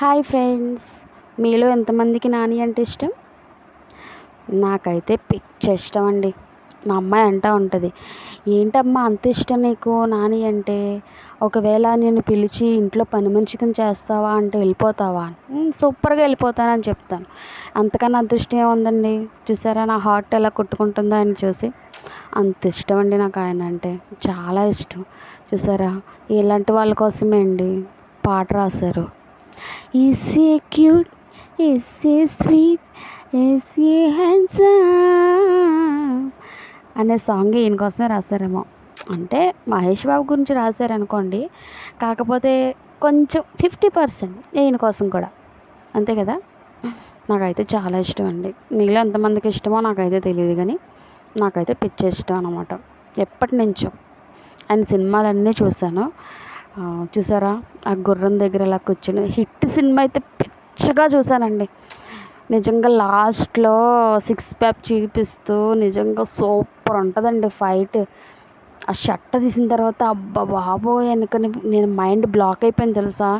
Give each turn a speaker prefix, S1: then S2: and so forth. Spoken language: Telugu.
S1: Hi friends. మీలో ఎంతమందికి నాని అంటే ఇష్టం? నాకైతే పిచ్చి ఇష్టం అండి. మా అమ్మాయి అంటూ ఉంటుంది ఏంటమ్మా అంత ఇష్టం నీకు నాని అంటే? ఒకవేళ నేను పిలిచి ఇంట్లో పని మనిషిని చేస్తావా అంటే వెళ్ళిపోతావా సూపర్గా వెళ్ళిపోతానని చెప్తాను. అంతకన్నా అదృష్టం ఏముందండి? చూసారా నా హార్ట్ ఎలా కొట్టుకుంటుందో ఆయన చూసి. అంత ఇష్టం అండి నాకు ఆయన అంటే. చాలా ఇష్టం. చూసారా? ఇలాంటి వాళ్ళ కోసమే అండి పాట రాశారు. Is a cute is a sweet is a handsome అనే సాంగ్ ఈయన కోసమే రాశారేమో. అంటే మహేష్ బాబు గురించి రాశారనుకోండి. కాకపోతే కొంచెం ఫిఫ్టీ పర్సెంట్ ఈయన కోసం కూడా. అంతే కదా? నాకైతే చాలా ఇష్టం అండి మిగిలిన ఎంతమందికి ఇష్టమో నాకైతే తెలియదు కానీ నాకైతే పిచ్చి ఇష్టం అనమాట ఎప్పటి నుంచో ఆయన సినిమాలన్నీ చూశాను. చూసారా? ఆ గుర్రం దగ్గర ఇలా కూర్చుని హిట్ సినిమా అయితే పిచ్చగా చూశానండి. నిజంగా లాస్ట్లో సిక్స్ ప్యాక్ చూపిస్తూ నిజంగా సూపర్ ఉంటుందండి ఫైట్. ఆ షర్ట్ తీసిన తర్వాత అబ్బా బాబోయ్ అనుకుని నేను మైండ్ బ్లాక్ అయిపోయింది తెలుసా?